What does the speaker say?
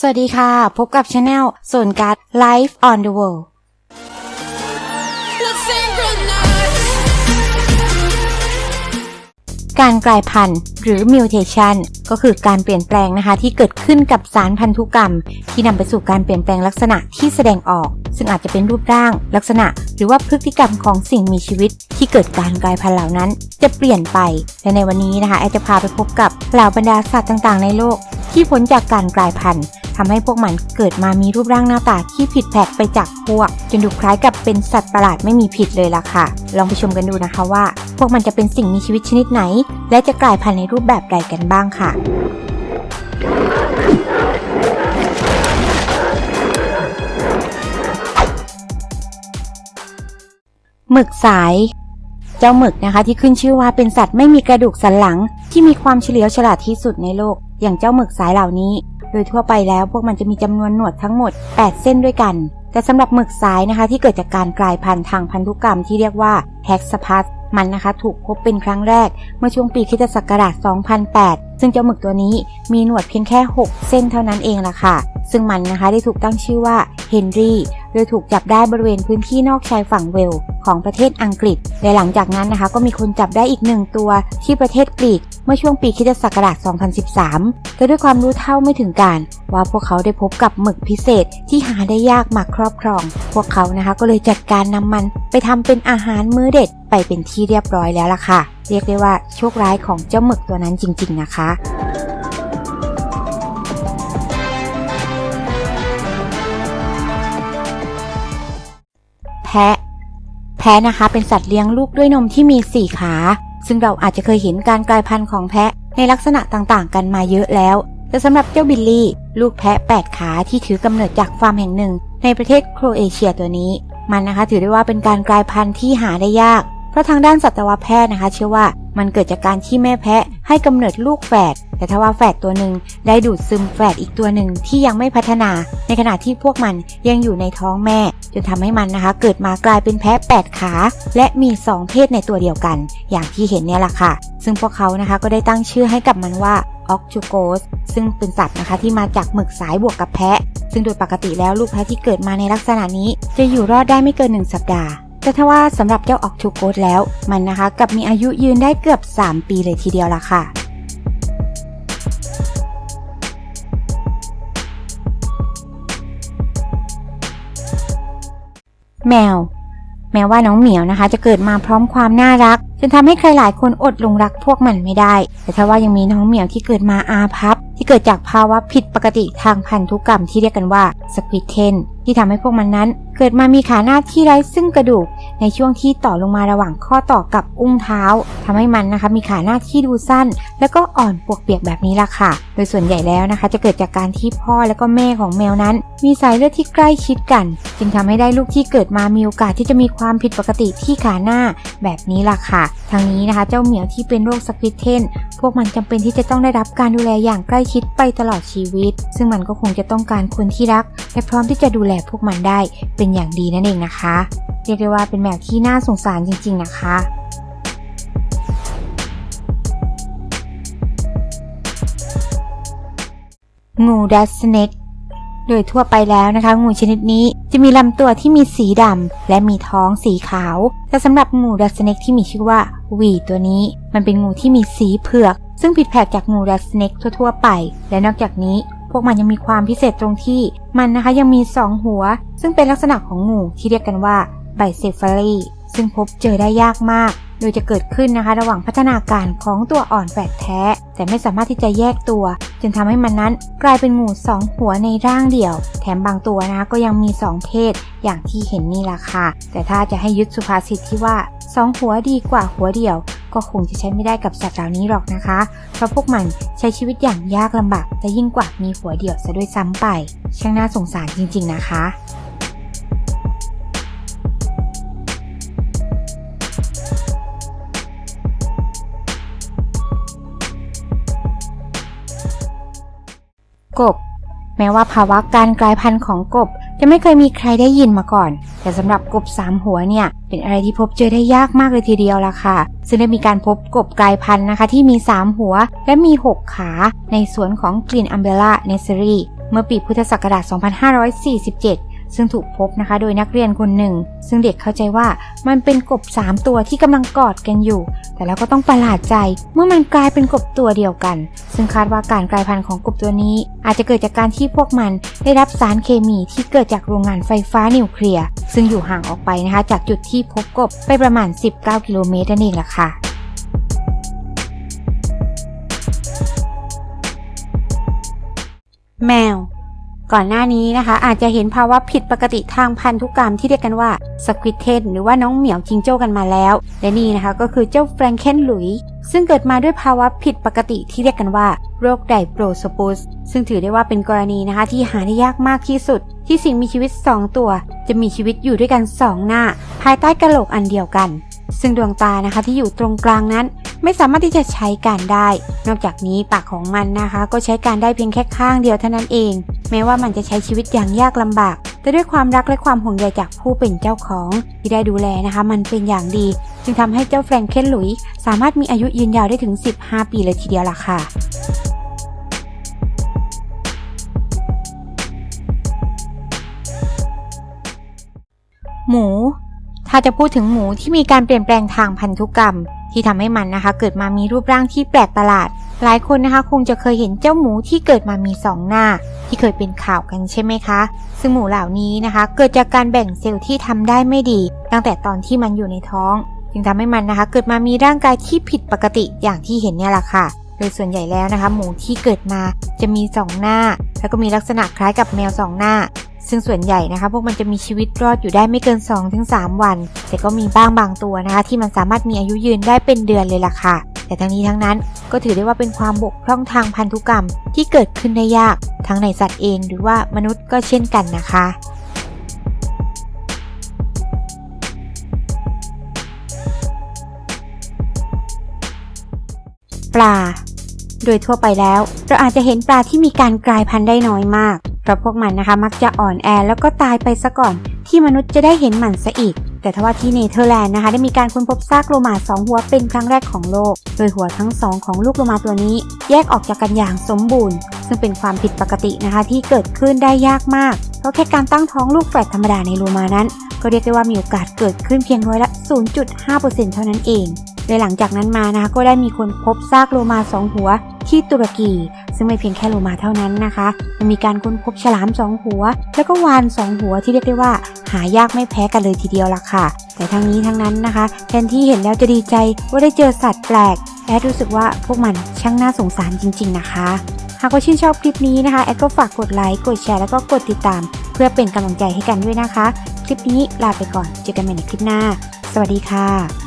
สวัสดีค่ะ พบกับช anel ส่วนการ Life on the World การกลายพันธุ์หรือ mutation ก็คือการเปลี่ยนแปลงนะคะ ที่เกิดขึ้นกับสารพันธุกรรม ที่นำไปสู่การเปลี่ยนแปลงลักษณะที่แสดงออก ซึ่งอาจจะเป็นรูปร่าง ลักษณะ หรือว่าพฤติกรรมของสิ่งมีชีวิต ที่เกิดการกลายพันธุ์เหล่านั้น จะเปลี่ยนไปและในวันนี้นะคะแอดจะพาไปพบกับเหล่าบรรดาสัตว์ต่างๆ ในโลก ที่พ้นจากการกลายพันธุ์ ทำให้พวกมันเกิดมามีรูปร่างหน้าตาที่ผิดแผกไปจากพวก จนดูคล้ายกับเป็นสัตว์ประหลาดไม่มีผิดเลยล่ะค่ะ ลองไปชมกันดูนะคะว่า พวกมันจะเป็นสิ่งมีชีวิตชนิดไหน และจะกลายพันธุ์ในรูปแบบใดกันบ้างค่ะหมึกสายเจ้าหมึกนะคะที่ขึ้นชื่อว่าเป็นสัตว์ไม่มีกระดูกสันหลังที่มีความเฉลียวฉลาดที่สุดในโลก อย่างเจ้าหมึกสายเหล่านี้ โดยทั่วไปแล้วพวกมันจะมีจำนวนหนวดทั้งหมด 8 เส้นด้วยกัน แต่สำหรับหมึกสายนะคะที่เกิดจากการกลายพันธุ์ทางพันธุกรรมที่เรียกว่าแฮกสพัสมันนะคะถูกพบเป็นครั้งแรกเมื่อช่วงปีคิศักราช 2008 ซึ่งเจ้าหมึกตัวนี้มีหนวดเพียงแค่ 6 เส้นเท่านั้นเองล่ะค่ะ ซึ่งมันนะคะได้ถูกตั้งชื่อว่าเฮนรี่โดยถูกจับได้บริเวณพื้นที่นอกชายฝั่งเวลส์ของประเทศอังกฤษ และหลังจากนั้นนะคะ ก็มีคนจับได้อีกหนึ่งตัวที่ประเทศกรีก เมื่อช่วงปีคริสตศักราช 2013แต่ด้วยความรู้เท่าไม่ถึงการ ว่าพวกเขาได้พบกับหมึกพิเศษที่หาได้ยากมาครอบครอง พวกเขานะคะก็เลยจัดการนำมันไปทำเป็นอาหารมื้อเด็ดไปเป็นที่เรียบร้อยแล้วล่ะค่ะ เรียกได้ว่าโชคร้ายของเจ้าหมึกตัวนั้นจริง ๆ นะคะแพะแพะนะคะเป็นสัตว์เลี้ยงลูกด้วยนมที่มี 4 ขา ซึ่งเราอาจจะเคยเห็นการกลายพันธุ์ของแพะในลักษณะต่างๆ กันมาเยอะแล้ว แต่สำหรับเจ้าบิลลี่ ลูกแพะ 8 ขาที่ถือกำเนิดจากฟาร์มแห่งหนึ่ง ในประเทศโครเอเชียตัวนี้ มันนะคะถือได้ว่าเป็นการกลายพันธุ์ที่หาได้ยาก เพราะทางด้านสัตวแพทย์นะคะ เชื่อว่ามันเกิดจากการที่แม่แพะให้กำเนิดลูกแฝด แต่ถ้าว่าแฝดตัวหนึ่งได้ดูดซึมแฝดอีกตัวหนึ่งที่ยังไม่พัฒนา ในขณะที่พวกมันยังอยู่ในท้องแม่ จนทำให้มันนะคะ เกิดมากลายเป็นแพะ8ขา และมี 2 เพศในตัวเดียวกัน อย่างที่เห็นเนี่ยแหละค่ะ ซึ่งพวกเขานะคะก็ได้ตั้งชื่อให้กับมันว่าออกจูโกสซึ่งเป็นสัตว์นะคะที่มาจากหมึกสายบวกกับแพะ ซึ่งโดยปกติแล้วลูกแพะที่เกิดมาในลักษณะนี้ จะอยู่รอดได้ไม่เกิน 1 สัปดาห์ แต่ถ้าว่าสำหรับเจ้าออกทูโกสแล้ว มันนะคะกับมีอายุยืนได้เกือบ 3 ปีเลยทีเดียวล่ะค่ะแมว แม้ว่าน้องเหมียวนะคะ จะเกิดมาพร้อมความน่ารักจนทำให้ใครหลายคนอดลงรักพวกมันไม่ได้ แต่ถ้าว่ายังมีน้องเหมียวที่เกิดมาอาพับ ที่เกิดจากภาวะผิดปกติทางพันธุกรรมที่เรียกกันว่าสควิตเทนที่ทำให้พวกมันนั้น เกิดมามีขาหน้าที่ไร้ซึ่งกระดูก ในช่วงที่ต่อลงมาระหว่างข้อต่อกับอุ้งเท้าทำให้มันนะคะมีขาหน้าที่ดูสั้น แล้วก็อ่อนปวกเปียกแบบนี้ล่ะค่ะ โดยส่วนใหญ่แล้วนะคะ จะเกิดจากการที่พ่อและก็แม่ของแมวนั้น มีสายเลือดที่ใกล้ชิดกัน จึงทำให้ได้ลูกที่เกิดมามีโอกาสที่จะมีความผิดปกติที่ขาหน้าแบบนี้ล่ะค่ะทางนี้นะคะ เจ้าเหมียวที่เป็นโรคสควิตเทนพวกมันจำเป็นที่จะต้องได้รับการดูแลอย่างใกล้ชิดไปตลอดชีวิต ซึ่งมันก็คงจะต้องการคนที่รัก และพร้อมที่จะดูแลพวกมันได้เป็นอย่างดีนั่นเองนะคะ เรียกได้ว่าเป็นแมวที่น่าสงสารจริง ๆ นะคะงูดัสเน็กโดยทั่วไปแล้วนะคะ งูชนิดนี้จะมีลำตัวที่มีสีดำและมีท้องสีขาว แต่สำหรับงูดัสเน็กที่มีชื่อว่าวีตัวนี้ มันเป็นงูที่มีสีเผือก ซึ่งผิดแผกจากงูดัสเน็กทั่วๆไป และนอกจากนี้ พวกมันยังมีความพิเศษตรงที่ มันนะคะยังมี 2 หัว ซึ่งเป็นลักษณะของงูที่เรียกกันว่าไบเซฟารีซึ่งพบเจอได้ยากมาก โดยจะเกิดขึ้นนะคะ ระหว่างพัฒนาการของตัวอ่อนแฝดแท้ แต่ไม่สามารถที่จะแยกตัว จนทำให้มันนั้นกลายเป็นงูสองหัวในร่างเดี่ยว แถมบางตัวนะคะก็ยังมีสองเพศ อย่างที่เห็นนี่แหละค่ะ แต่ถ้าจะให้ยึดสุภาษิตที่ว่าสองหัวดีกว่าหัวเดียว ก็คงจะใช้ไม่ได้กับสัตว์เหล่านี้หรอกนะคะ เพราะพวกมันใช้ชีวิตอย่างยากลำบากและยิ่งกว่ามีหัวเดี่ยวซะด้วยซ้ำไป ช่างน่าสงสารจริง ๆ นะคะกบ แม้ว่าภาวะการกลายพันธุ์ของกบ จะไม่เคยมีใครได้ยินมาก่อน แต่สำหรับกบสามหัวเนี่ยเป็นอะไรที่พบเจอได้ยากมากเลยทีเดียวล่ะค่ะ ซึ่งได้มีการพบกบกลายพันธุ์นะคะ ที่มี 3 หัวและมี 6 ขาในสวนของกลิ่นอัมเบล่าเนสซ r รีเมื่อปีพุทธศักราช 2547 ซึ่งถูกพบนะคะโดยนักเรียนคนหนึ่ง ซึ่งเด็กเข้าใจว่ามันเป็นกบ 3 ตัวที่กำลังกอดกันอยู่ แต่แล้วก็ต้องประหลาดใจ เมื่อมันกลายเป็นกบตัวเดียวกัน ซึ่งคาดว่าการกลายพันธุ์ของกบตัวนี้ อาจจะเกิดจากการที่พวกมันได้รับสารเคมีที่เกิดจากโรงงานไฟฟ้านิวเคลียร์ซึ่งอยู่ห่างออกไปนะคะจากจุดที่พบกบไปประมาณ 19 กิโลเมตรนั่นเองล่ะค่ะ ก่อนหน้านี้นะคะ อาจจะเห็นภาวะผิดปกติทางพันธุกรรมที่เรียกกันว่าสควิตเทนหรือว่าน้องเหมียวจิงโจ้กันมาแล้ว และนี่นะคะก็คือเจ้าแฟรงเคนหลุย ซึ่งเกิดมาด้วยภาวะผิดปกติที่เรียกกันว่า โรคไดโปรโซปุสซึ่งถือได้ว่าเป็นกรณีนะคะที่หาได้ยากมากที่สุด ที่สิ่งมีชีวิต 2 ตัว จะมีชีวิตอยู่ด้วยกัน 2 หน้า ภายใต้กระโหลกอันเดียวกัน ซึ่งดวงตานะคะที่อยู่ตรงกลางนั้น ไม่สามารถที่จะใช้การได้ นอกจากนี้ปากของมันนะคะ ก็ใช้การได้เพียงแค่ข้างเดียวเท่านั้นเอง แม้ว่ามันจะใช้ชีวิตอย่างยากลำบาก แต่ด้วยความรักและความห่วงใยจากผู้เป็นเจ้าของ ที่ได้ดูแลนะคะ มันเป็นอย่างดี จึงทำให้เจ้าแฟรงเคนหลุยส์สามารถมีอายุยืนยาวได้ถึง 15 ปีเลยทีเดียวล่ะค่ะหมู ถ้าจะพูดถึงหมูที่มีการเปลี่ยนแปลงทางพันธุกรรม ที่ทำให้มันนะคะ เกิดมามีรูปร่างที่แปลกประหลาด หลายคนนะคะ คงจะเคยเห็นเจ้าหมูที่เกิดมามีสองหน้า ที่เคยเป็นข่าวกันใช่ไหมคะ ซึ่งหมูเหล่านี้นะคะ เกิดจากการแบ่งเซลล์ที่ทำได้ไม่ดี ตั้งแต่ตอนที่มันอยู่ในท้อง จึงทำให้มันนะคะ เกิดมามีร่างกายที่ผิดปกติอย่างที่เห็นเนี่ยแหละค่ะโดยส่วนใหญ่แล้วนะคะ หมูที่เกิดมาจะมีสองหน้า แล้วก็มีลักษณะคล้ายกับแมวสองหน้า ซึ่งส่วนใหญ่นะคะพวกมันจะมีชีวิตรอดอยู่ได้ไม่เกิน 2-3 วัน แต่ก็มีบ้างบางตัวนะคะที่มันสามารถมีอายุยืนได้เป็นเดือนเลยล่ะค่ะ แต่ทั้งนี้ทั้งนั้นก็ถือได้ว่าเป็นความบกพร่องทางพันธุกรรมที่เกิดขึ้นได้ยากทั้งในสัตว์เองหรือว่ามนุษย์ก็เช่นกันนะคะปลา โดยทั่วไปแล้ว เราอาจจะเห็นปลาที่มีการกลายพันธุ์ได้น้อยมาก เพราะพวกมันนะคะมักจะอ่อนแอแล้วก็ตายไปซะก่อน ที่มนุษย์จะได้เห็นมันซะอีก แต่ทว่าที่เนเธอร์แลนด์นะคะ ได้มีการค้นพบซากโลมาสองหัวเป็นครั้งแรกของโลก โดยหัวทั้งสองของลูกโลมาตัวนี้ แยกออกจากกันอย่างสมบูรณ์ ซึ่งเป็นความผิดปกตินะคะที่เกิดขึ้นได้ยากมาก เพราะแค่การตั้งท้องลูกแฝดธรรมดาในโลมานั้น ก็เรียกได้ว่ามีโอกาสเกิดขึ้นเพียงร้อยละ 0.5%เท่านั้นเอง โดยหลังจากนั้นมานะคะก็ได้มีคนพบซากโลมาสองหัวที่ตุรกี ซึ่งไม่เพียงแค่โลมาเท่านั้นนะคะยังมีการค้นพบฉลามสองหัว แล้วก็วานสองหัวที่เรียกได้ว่า หายากไม่แพ้กันเลยทีเดียวล่ะค่ะ แต่ทั้งนี้ทั้งนั้นนะคะ แทนที่เห็นแล้วจะดีใจว่าได้เจอสัตว์แปลกแอดรู้สึกว่าพวกมันช่างน่าสงสารจริง ๆ นะคะ หากว่าชื่นชอบคลิปนี้นะคะแอดก็ฝากกดไลค์กดแชร์แล้วก็กดติดตาม เพื่อเป็นกำลังใจให้กันด้วยนะคะ คลิปนี้ลาไปก่อนเจอกันใหม่ในคลิปหน้า สวัสดีค่ะ